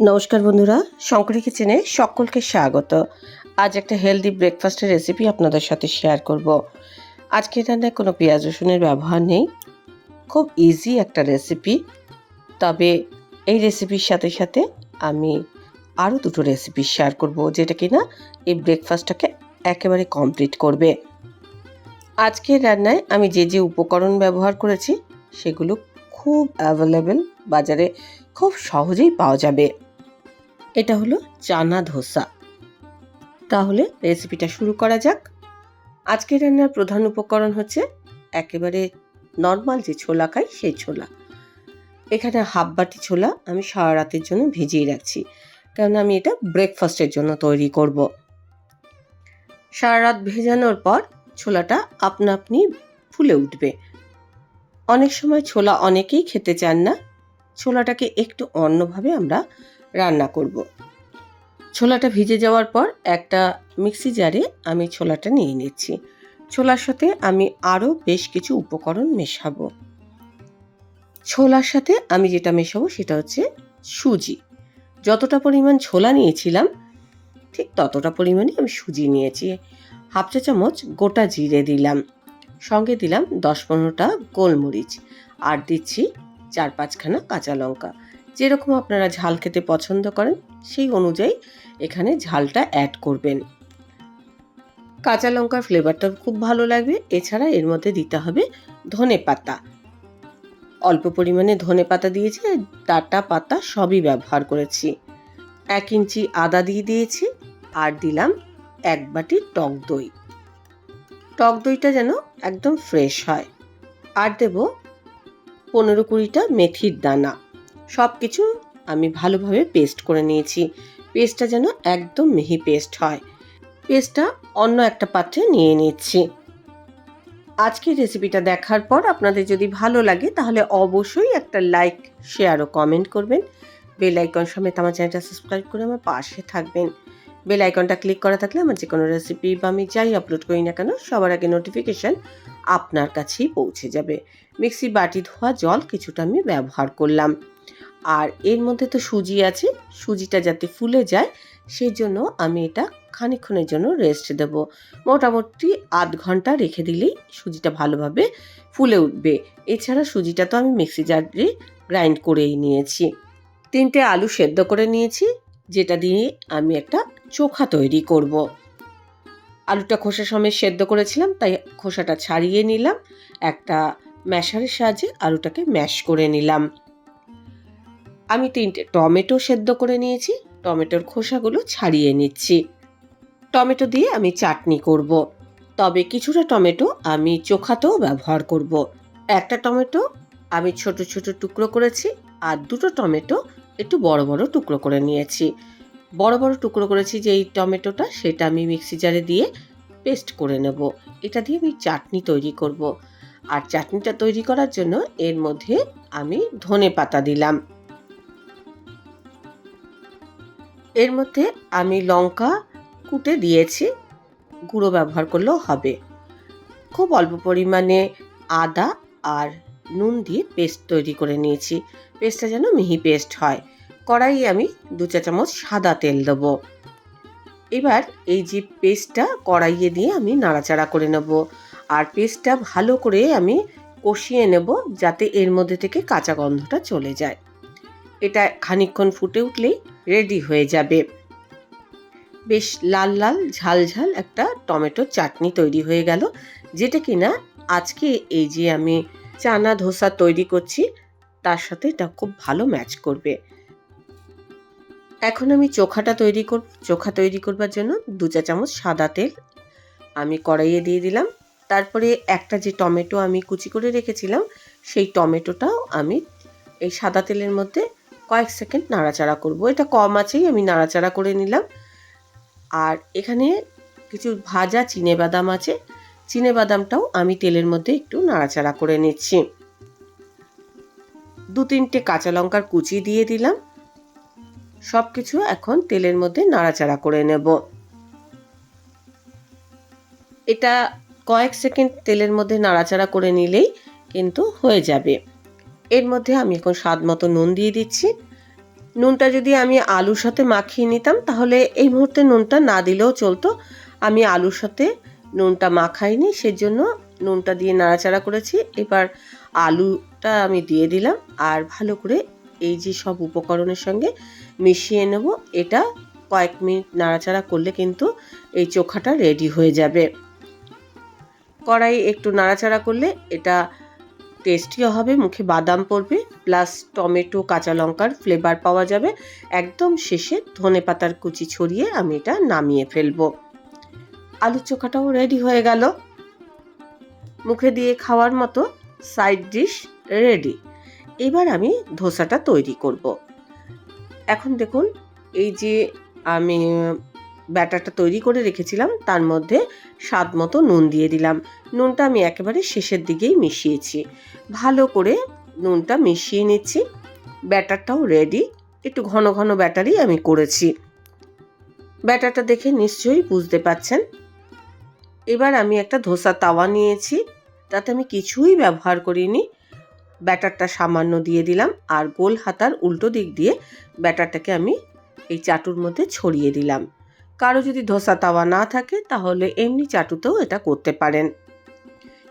নমস্কার বন্ধুরা, শঙ্করী কিচেনে সকলকে স্বাগত। আজ একটা হেলদি ব্রেকফাস্টের রেসিপি আপনাদের সাথে শেয়ার করব। আজকে রান্নায় কোনো পেঁয়াজ রসুনের ব্যবহার নেই। খুব ইজি একটা রেসিপি তবে এই রেসিপির সাথে সাথে আমি আরও দুটো রেসিপি শেয়ার করব, যেটা কিনা এই ব্রেকফাস্টটাকে একেবারে কমপ্লিট করবে। আজকের রান্নায় আমি যে যে উপকরণ ব্যবহার করেছি, সেগুলো খুব অ্যাভেলেবেল বাজারে খুব সহজেই পাওয়া যাবে। এটা হলো চানা ধোসা। তাহলে রেসিপিটা শুরু করা যাক। আজকের রান্নার প্রধান উপকরণ হচ্ছে একেবারে নর্মাল যে ছোলা খাই সেই ছোলা। এখানে হাফ বাটি ছোলা আমি সারা রাতের জন্য ভিজিয়ে রাখছি। কারণ আমি এটা ব্রেকফাস্টের জন্য তৈরি করব। সারা রাত ভেজানোর পর ছোলাটা আপনা আপনি ফুলে উঠবে। অনেক সময় ছোলা অনেকেই খেতে চান না। ছোলাটাকে একটু অন্যভাবে আমরা রান্না করব। ছোলাটা ভিজে যাওয়ার পর একটা মিক্সি জারে আমি ছোলাটা নিয়ে নিচ্ছি। ছোলার সাথে আমি আরও বেশ কিছু উপকরণ মেশাবো। ছোলার সাথে আমি যেটা মেশাবো সেটা হচ্ছে সুজি। যতটা পরিমাণ ছোলা নিয়েছিলাম, ঠিক ততটা পরিমাণে আমি সুজি নিয়েছি। হাফ চা চামচ গোটা জিরে দিলাম। সঙ্গে দিলাম দশ পনেরোটা গোলমরিচ। আর দিচ্ছি চার পাঁচখানা কাঁচা লঙ্কা। যেরকম আপনারা ঝাল খেতে পছন্দ করেন, সেই অনুযায়ী এখানে ঝালটা অ্যাড করবেন। কাঁচা লঙ্কার ফ্লেভারটা খুব ভালো লাগবে। এছাড়া এর মধ্যে দিতে হবে ধনে পাতা। অল্প পরিমাণে ধনে পাতা দিয়েছি ডাটা পাতা সবই ব্যবহার করেছি। এক ইঞ্চি আদা দিয়ে দিয়েছি আর দিলাম এক বাটি টক দই। টক দইটা যেন একদম ফ্রেশ হয়। আর দেব পনেরো কুড়িটা মেথির দানা। সব কিছু আমি ভালোভাবে পেস্ট করে নিয়েছি। পেস্টটা যেন একদম মিহি পেস্ট হয়। পেস্টটা অন্য একটা পাত্রে নিয়ে নিচ্ছি। আজকের রেসিপিটা দেখার পর আপনাদের যদি ভালো লাগে, তাহলে অবশ্যই একটা লাইক শেয়ার ও কমেন্ট করবেন। বেল আইকন সমেত আমার চ্যানেলটা সাবস্ক্রাইব করে আমার পাশে থাকবেন। বেল আইকনটা ক্লিক করা থাকলে আমার যে কোনো রেসিপি বা আমি যাই আপলোড করি না কেন, সবার আগে নোটিফিকেশান আপনার কাছেই পৌঁছে যাবে। মিক্সি বাটি ধোয়া জল কিছুটা আমি ব্যবহার করলাম। আর এর মধ্যে তো সুজি আছে, সুজিটা যাতে ফুলে যায় সেই জন্য আমি এটা খানিক্ষণের জন্য রেস্ট দেব। মোটামুটি আধ ঘণ্টা রেখে দিলেই সুজিটা ভালোভাবে ফুলে উঠবে। এছাড়া সুজিটা তো আমি মিক্সি জারে গ্রাইন্ড করেই নিয়েছি। তিনটে আলু সেদ্ধ করে নিয়েছি যেটা দিয়ে আমি একটা চোখা তৈরি করব। আলুটা খোসা সময় সেদ্ধ করেছিলাম, তাই খোসাটা ছাড়িয়ে নিলাম একটা ম্যাশারের সাহায্যে আলুটাকে ম্যাশ করে নিলাম আমি তিনটে টমেটো সেদ্ধ করে নিয়েছি, টমেটোর খোসাগুলো ছাড়িয়ে নিচ্ছি টমেটো দিয়ে আমি চাটনি করব। তবে কিছুটা টমেটো আমি চোখাতেও ব্যবহার করব। একটা টমেটো আমি ছোট ছোট টুকরো করেছি, আর দুটো টমেটো একটু বড় বড় টুকরো করে নিয়েছি। বড় বড় টুকরো করেছি যে এই টমেটোটা, সেটা আমি মিক্সি জারে দিয়ে পেস্ট করে নেব। এটা দিয়ে আমি চাটনি তৈরি করব। আর চাটনিটা তৈরি করার জন্য এর মধ্যে আমি ধনে পাতা দিলাম। এর মধ্যে আমি লঙ্কা কুটে দিয়েছি। গুঁড়ো ব্যবহার করলেও হবে। খুব অল্প পরিমাণে আদা আর নুন দিয়ে পেস্ট তৈরি করে নিয়েছি। পেস্টটা যেন মিহি পেস্ট হয়। কড়াইয়ে আমি দু চা চামচ সাদা তেল দেবো। এবার এই যে পেস্টটা কড়াইয়ে দিয়ে আমি নাড়াচাড়া করে নেব। আর পেস্টটা ভালো করে আমি কষিয়ে নেব যাতে এর মধ্যে থেকে কাঁচা গন্ধটা চলে যায়। এটা খানিকক্ষণ ফুটে উঠলেই রেডি হয়ে যাবে। বেশ লাল লাল ঝাল ঝাল একটা টমেটো চাটনি তৈরি হয়ে গেল। যেটা কিনা আজকে এই যে আমি চানা ধোসা তৈরি করছি, তার সাথে এটা খুব ভালো ম্যাচ করবে। এখন আমি চোখাটা তৈরি কর চোখা তৈরি করবার জন্য দু চা চামচ সাদা তেল আমি কড়াইয়ে দিয়ে দিলাম। তারপরে একটা যে টমেটো আমি কুচি করে রেখেছিলাম, সেই টমেটোটাও আমি এই সাদা তেলের মধ্যে কয়েক সেকেন্ড নাড়াচাড়া করব। এটা কম আছেই, আমি নাড়াচাড়া করে নিলাম। আর এখানে কিছু ভাজা চিনে বাদাম আছে চিনে বাদামটাও আমি তেলের মধ্যে একটু নাড়াচাড়া করে নিচ্ছি। দু তিনটে কাঁচা লঙ্কার কুচি দিয়ে দিলাম। সব কিছু এখন তেলের মধ্যে নাড়াচাড়া করে নেব। এটা কয়েক সেকেন্ড তেলের মধ্যে নাড়াচাড়া করে নিলেই কিন্তু হয়ে যাবে। এর মধ্যে আমি এখন স্বাদ মতো নুন দিয়ে দিচ্ছি। নুনটা যদি আমি আলুর সাথে মাখিয়ে নিতাম, তাহলে এই মুহূর্তে নুনটা না দিলেও চলতো। আমি আলুর সাথে নুনটা মাখাইনি, সেজন্য নুনটা দিয়ে নাড়াচাড়া করেছি। এবার আলুটা আমি দিয়ে দিলাম, আর ভালো করে এই যে সব উপকরণের সঙ্গে মিশিয়ে নেব। এটা কয়েক মিনিট নাড়াচাড়া করলে কিন্তু এই চোখাটা রেডি হয়ে যাবে। কড়াই একটু নাড়াচাড়া করলে এটা টেস্টিও হবে, মুখে বাদাম পড়বে, প্লাস টমেটো, কাঁচা লঙ্কার ফ্লেভার পাওয়া যাবে। একদম শেষে ধনে পাতার কুচি ছড়িয়ে আমি এটা নামিয়ে ফেলব। আলুর চোখাটাও রেডি হয়ে গেল। মুখে দিয়ে খাওয়ার মতো সাইড ডিশ রেডি এবার আমি ধোসাটা তৈরি করব। এখন দেখুন, এই যে আমি ব্যাটারটা তৈরি করে রেখেছিলাম, তার মধ্যে স্বাদ মতো নুন দিয়ে দিলাম। নুনটা আমি একেবারে শেষের দিকেই মিশিয়েছি। ভালো করে নুনটা মিশিয়ে নিচ্ছি। ব্যাটারটাও রেডি একটু ঘন ঘন ব্যাটারই আমি করেছি। ব্যাটারটা দেখে নিশ্চয়ই বুঝতে পাচ্ছেন এবার আমি একটা ধোসা তাওয়া নিয়েছি, তাতে আমি কিছুই ব্যবহার করিনি। ব্যাটারটা সামান্য দিয়ে দিলাম আর গোল হাতার উল্টো দিক দিয়ে ব্যাটারটাকে আমি এই চাটুর মধ্যে ছড়িয়ে দিলাম। কারও যদি ধোসা তাওয়া না থাকে, তাহলে এমনি চাটুতেও এটা করতে পারেন।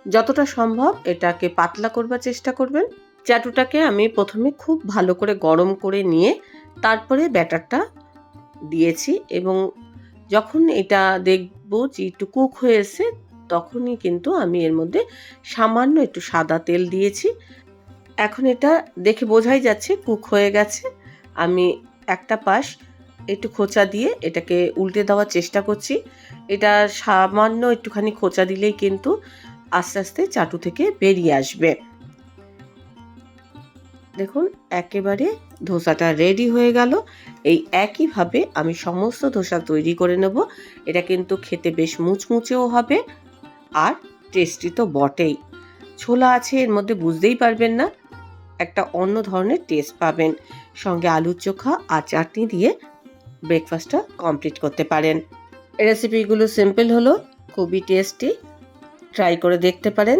যতটা সম্ভব এটাকে পাতলা করবার চেষ্টা করবেন। চাটুটাকে আমি প্রথমে খুব ভালো করে গরম করে নিয়ে তারপরে ব্যাটারটা দিয়েছি এবং যখন এটা দেখব যে একটু কুক হয়েছে, তখনই কিন্তু আমি এর মধ্যে সামান্য একটু সাদা তেল দিয়েছি। এখন এটা দেখে বোঝাই যাচ্ছে কুক হয়ে গেছে। আমি একটা পাশ একটু খোঁচা দিয়ে এটাকে উল্টে দেওয়ার চেষ্টা করছি। এটা সামান্য একটুখানি খোঁচা দিলেই কিন্তু আস্তে আস্তে চাটু থেকে বেরিয়ে আসবে। দেখুন, একেবারে ধোসাটা রেডি হয়ে গেল। এই একইভাবে আমি সমস্ত ধোসা তৈরি করে নেব। এটা কিন্তু খেতে বেশ মুচমুচেও হবে আর টেস্টি তো বটেই। ছোলা আছে, এর মধ্যে বুঝতেই পারবেন না, একটা অন্য ধরনের টেস্ট পাবেন। সঙ্গে আলুর চোখা আর চাটনি দিয়ে ব্রেকফাস্টটা কমপ্লিট করতে পারেন। রেসিপিগুলো সিম্পল হলো, খুবই টেস্টি ট্রাই করে দেখতে পারেন।